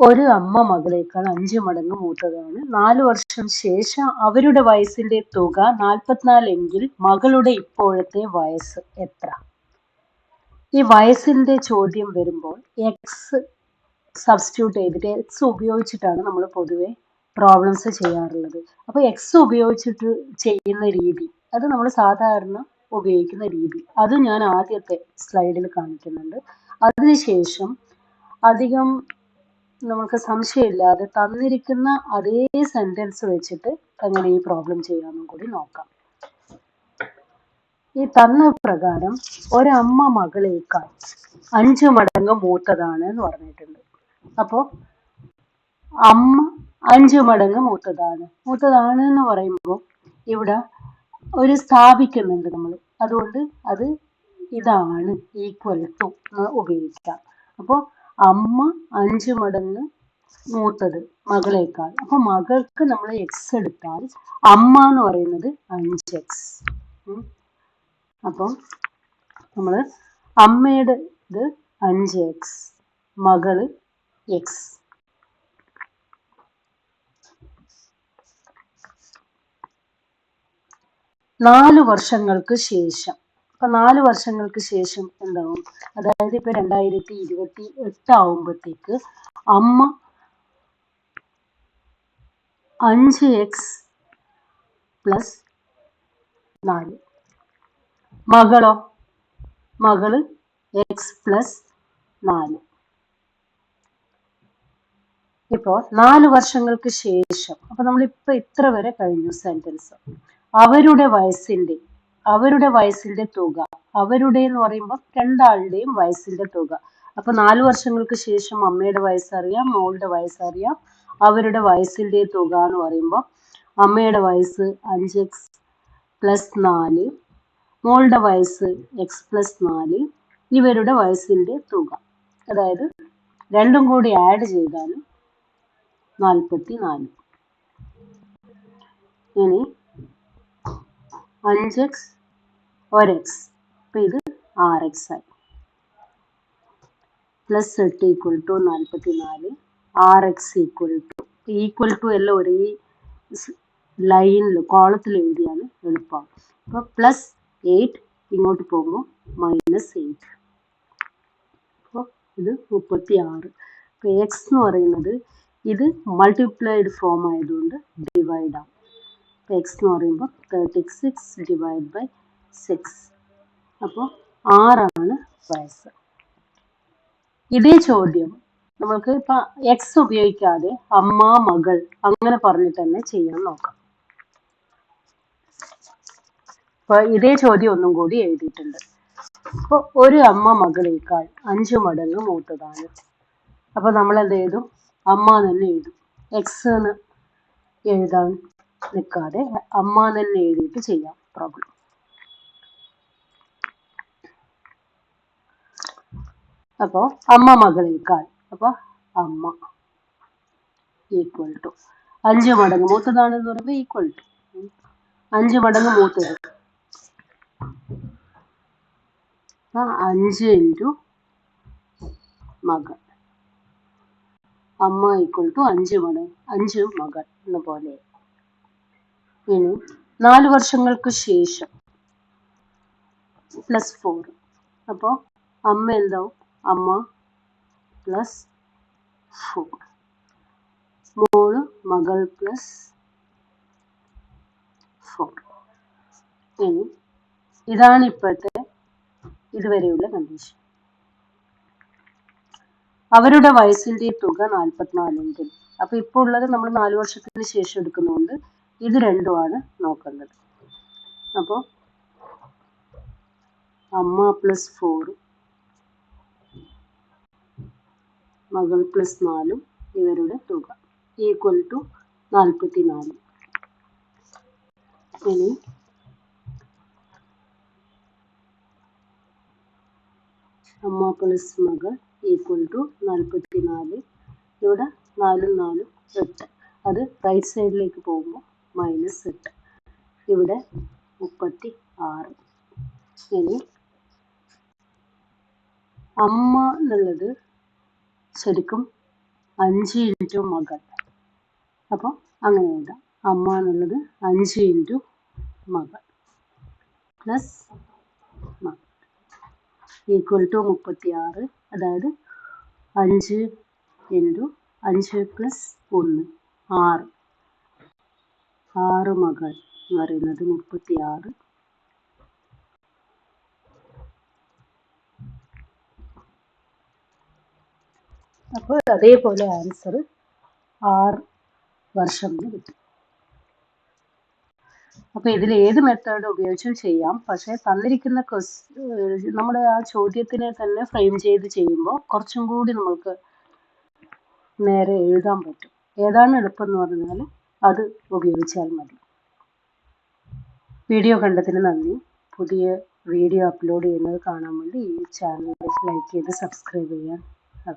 ഒരു അമ്മ മകളേക്കാൾ അഞ്ച് മടങ്ങ് മൂത്തതാണ്. നാല് വർഷം ശേഷം അവരുടെ വയസ്സിന്റെ തുക നാൽപ്പത്തിനാല് എങ്കിൽ മകളുടെ ഇപ്പോഴത്തെ വയസ്സ് എത്ര? ഈ വയസ്സിന്റെ ചോദ്യം വരുമ്പോൾ എക്സ് സബ്സ്റ്റിറ്റ്യൂട്ട് ചെയ്തിട്ട് എക്സ് ഉപയോഗിച്ചിട്ടാണ് നമ്മൾ പൊതുവെ പ്രോബ്ലംസ് ചെയ്യാറുള്ളത്. അപ്പോൾ എക്സ് ഉപയോഗിച്ചിട്ട് ചെയ്യുന്ന രീതി അത് നമ്മൾ സാധാരണ ഉപയോഗിക്കുന്ന രീതി അത് ഞാൻ ആദ്യത്തെ സ്ലൈഡിൽ കാണിക്കുന്നുണ്ട്. അതിനുശേഷം അധികം നമുക്ക് സംശയമില്ലാതെ തന്നിരിക്കുന്ന അതേ സെന്റൻസ് വെച്ചിട്ട് എങ്ങനെ ഈ പ്രോബ്ലം ചെയ്യാമെന്നും കൂടി നോക്കാം. ഈ തന്ന പ്രകാരം ഒരമ്മ മകളേക്കാൾ അഞ്ചു മടങ്ങ് മൂത്തതാണ് എന്ന് പറഞ്ഞിട്ടുണ്ട്. അപ്പോൾ അമ്മ അഞ്ചു മടങ്ങ് മൂത്തതാണ്. മൂത്തതാണ് എന്ന് പറയുമ്പോൾ ഇവിടെ ഒരു സ്ഥാപിക്കുന്നുണ്ട് നമ്മൾ. അതുകൊണ്ട് അത് ഇതാണ് ഈക്വൽ ടു ഉപയോഗിക്കാം. അപ്പോൾ അമ്മ അഞ്ച് മടങ്ങ് മൂത്തത് മകളേക്കാൾ. അപ്പൊ മകൾക്ക് നമ്മൾ എക്സ് എടുത്താൽ അമ്മ എന്ന് പറയുന്നത് അഞ്ച് എക്സ് അപ്പം നമ്മൾ അമ്മയുടെ ഇത് അഞ്ച് എക്സ് മകൾ എക്സ് നാല് വർഷങ്ങൾക്ക് ശേഷം അപ്പൊ നാല് വർഷങ്ങൾക്ക് ശേഷം എന്താവും? അതായത് ഇപ്പൊ രണ്ടായിരത്തി ഇരുപത്തി എട്ട് ആവുമ്പോഴത്തേക്ക് അമ്മ അഞ്ച് എക്സ് പ്ലസ് നാല്. മകളോ? മകൾ എക്സ് പ്ലസ് നാല്. ഇപ്പോൾ നാല് വർഷങ്ങൾക്ക് ശേഷം അപ്പൊ ഇപ്പൊ ഇത്ര വരെ കഴിഞ്ഞു സെന്റൻസ് അവരുടെ വയസ്സിന്റെ അവരുടെ വയസ്സിന്റെ തുക. അവരുടെ എന്ന് പറയുമ്പോൾ രണ്ടാളുടെയും വയസ്സിന്റെ തുക. അപ്പൊ നാല് വർഷങ്ങൾക്ക് ശേഷം അമ്മയുടെ വയസ്സറിയാം മോളുടെ വയസ്സറിയാം. അവരുടെ വയസ്സിന്റെ തുക എന്ന് പറയുമ്പോൾ അമ്മയുടെ വയസ്സ് അഞ്ച് എക്സ് പ്ലസ് നാല് മോളുടെ വയസ്സ് എക്സ് പ്ലസ് നാല് ഇവരുടെ വയസ്സിന്റെ തുക. അതായത് രണ്ടും കൂടി ആഡ് ചെയ്താലും നാൽപ്പത്തി നാല് ഇനി അഞ്ച് എക്സ് ഒരു എക്സ് അപ്പം ഇത് ആറ് എക്സ് ആയി പ്ലസ് എട്ട് ഈക്വൽ ടു നാൽപ്പത്തി നാല് ആറ് x equal to equal to എല്ലാം ഒരേ ലൈനിൽ കോളത്തിൽ എഴുതിയാൽ എളുപ്പമാണ് അപ്പോൾ പ്ലസ് എയ്റ്റ് ഇങ്ങോട്ട് പോകുമ്പോൾ മൈനസ് എയ്റ്റ് അപ്പോൾ ഇത് മുപ്പത്തി ആറ് അപ്പോൾ എക്സ് എന്ന് പറയുന്നത് ഇത് മൾട്ടിപ്ലൈഡ് ഫോം ആയതുകൊണ്ട് ഡിവൈഡ് ആവും എക്സ് എന്ന് പറയുമ്പോൾ thirty six divide by six അപ്പോൾ ആറാണ് വയസ്സ്. ഇതേ ചോദ്യം നമ്മൾക്ക് ഇപ്പം എക്സ് ഉപയോഗിക്കാതെ അമ്മ മകൾ അങ്ങനെ പറഞ്ഞിട്ട് തന്നെ ചെയ്യാൻ നോക്കാം. അപ്പൊ ഇതേ ചോദ്യം ഒന്നും കൂടി എഴുതിയിട്ടുണ്ട്. അപ്പോൾ ഒരു അമ്മ മകളേക്കാൾ അഞ്ചു മടങ്ങ് മൂത്തതാണ്. അപ്പൊ നമ്മൾ എന്ത് എഴുതും? അമ്മ തന്നെ എഴുതും. എക്സ് എന്ന് എഴുതാൻ നിൽക്കാതെ അമ്മ തന്നെ എഴുതിയിട്ട് ചെയ്യാം. പ്രോബ്ലം അപ്പോൾ അമ്മ മകളേക്കാൾ അപ്പോൾ അമ്മ ഈക്വൽ ടു അഞ്ച് മടങ്ങ് മൂത്തതാണെന്ന് പറയുമ്പോൾ ഈക്വൽ ടു അഞ്ച് മടങ്ങ് മൂത്തത്. അഞ്ച് ഇന്റു മകൾ. അമ്മ ഈക്വൽ ടു അഞ്ച് മടങ്ങ് അഞ്ച് മകൾ എന്ന പോലെ. ഇനി നാല് വർഷങ്ങൾക്ക് ശേഷം പ്ലസ് ഫോർ അപ്പോൾ അമ്മ എന്താവും? അമ്മ പ്ലസ് ഫോർ മോൾ മകൾ പ്ലസ് ഫോർ ഇനി ഇതാണ് ഇപ്പോഴത്തെ ഇതുവരെയുള്ള കണ്ടീഷൻ അവരുടെ വയസ്സിന്റെ തുക നാൽപ്പത്തിനാലുണ്ട് അപ്പൊ ഇപ്പോൾ ഉള്ളത് നമ്മൾ നാല് വർഷത്തിന് ശേഷം എടുക്കുന്നതുകൊണ്ട് ഇത് രണ്ടുമാണ് നോക്കേണ്ടത് അപ്പോൾ അമ്മ പ്ലസ് ഫോറും മകൾ പ്ലസ് നാലും ഇവരുടെ തുക. ഈക്വൽ ടു നാൽപ്പത്തി നാല് ഇനി അമ്മ പ്ലസ് മകൾ ഈക്വൽ ടു നാൽപ്പത്തി നാല് ഇവിടെ നാലും നാലും എട്ട്. അത് റൈറ്റ് സൈഡിലേക്ക് പോകുമ്പോൾ മൈനസ് എട്ട് ഇവിടെ മുപ്പത്തി ആറ് ഇനി അമ്മ എന്നുള്ളത് ശരിക്കും അഞ്ച് ഇന്റു മകൾ. അപ്പോൾ അങ്ങനെ എഴുതാം. അമ്മ എന്നുള്ളത് അഞ്ച് ഇന്റു മകൾ. പ്ലസ് ഈക്വൽ ടു മുപ്പത്തി ആറ് അതായത് അഞ്ച് ഇന്റു അഞ്ച് പ്ലസ് ഒന്ന്. ആറ്. ആറ് മകൾ എന്ന് പറയുന്നത് മുപ്പത്തി ആറ് അപ്പോൾ അതേപോലെ ആൻസർ ആറ് വർഷം എന്ന് കിട്ടും. അപ്പോൾ ഇതിൽ ഏത് മെത്തേഡ് ഉപയോഗിച്ചും ചെയ്യാം. പക്ഷേ തന്നിരിക്കുന്ന ക്വസ് നമ്മുടെ ആ ചോദ്യത്തിനെ തന്നെ ഫ്രെയിം ചെയ്ത് ചെയ്യുമ്പോൾ കുറച്ചും കൂടി നമുക്ക് നേരെ എഴുതാൻ പറ്റും. ഏതാണ് എളുപ്പം എന്ന് പറഞ്ഞാൽ അത് ഉപയോഗിച്ചാൽ മതി. വീഡിയോ കണ്ടതിന് നന്ദി. പുതിയ വീഡിയോ അപ്ലോഡ് ചെയ്യുന്നത് കാണാൻ വേണ്ടി ഈ ചാനൽ ലൈക്ക് ചെയ്ത് സബ്സ്ക്രൈബ് ചെയ്യാൻ